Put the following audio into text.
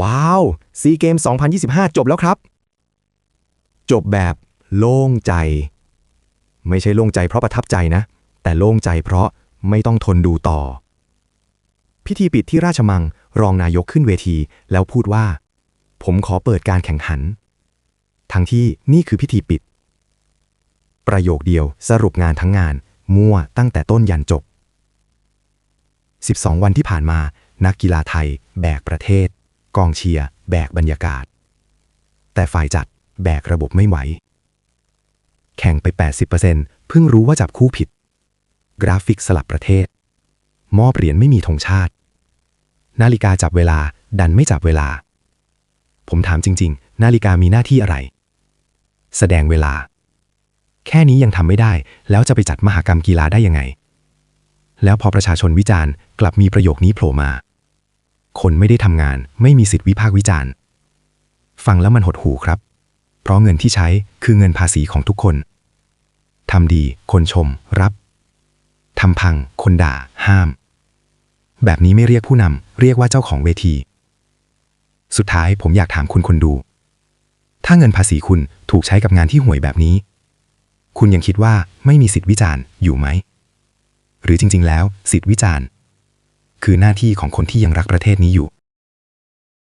ว้าวซีเกม2025 จบแล้วครับ จบแบบโล่งใจ ไม่ใช่โล่งใจเพราะประทับใจนะ แต่โล่งใจเพราะไม่ต้องทนดูต่อ พิธีปิดที่ราชมังรองนายกขึ้นเวทีแล้วพูดว่า ผมขอเปิดการแข่งขัน ทั้งที่นี่คือพิธีปิด ประโยคเดียวสรุปงานทั้งงาน มั่วตั้งแต่ต้นยันจบ 12 วันที่ผ่านมานักกีฬาไทยแบกประเทศ กองเชียร์แบกบรรยากาศ แต่ฝ่ายจัดแบกระบบไม่ไหว แข่งไป 80%เพิ่งรู้ว่าจับคู่ผิด กราฟิกสลับประเทศ มอบเหรียญไม่มีธงชาติ นาฬิกาจับเวลาดันไม่จับเวลา ผมถามจริง ๆ นาฬิกามีหน้าที่อะไร แสดงเวลา แค่นี้ยังทำไม่ได้ แล้วจะไปจัดมหากรรมกีฬาได้ยังไง แล้วพอประชาชนวิจารณ์กลับมีประโยคนี้โผล่มา คนไม่ได้ทำงาน ไม่มีสิทธิวิพากษ์วิจารณ์ ฟังแล้วมันหดหูครับ เพราะเงินที่ใช้คือเงินภาษีของทุกคนทำดี คนชม รับทำพัง คนด่า ห้าม แบบนี้ไม่เรียกผู้นำเรียกว่าเจ้าของเวที สุดท้ายผมอยากถามคุณคนดู ถ้าเงินภาษีคุณถูกใช้กับงานที่ห่วยแบบนี้ คุณยังคิดว่าไม่มีสิทธิวิจารณ์อยู่ไหม หรือจริง ๆ แล้ว สิทธิวิจารณ์ คือหน้าที่ของคนที่ยังรักประเทศนี้อยู่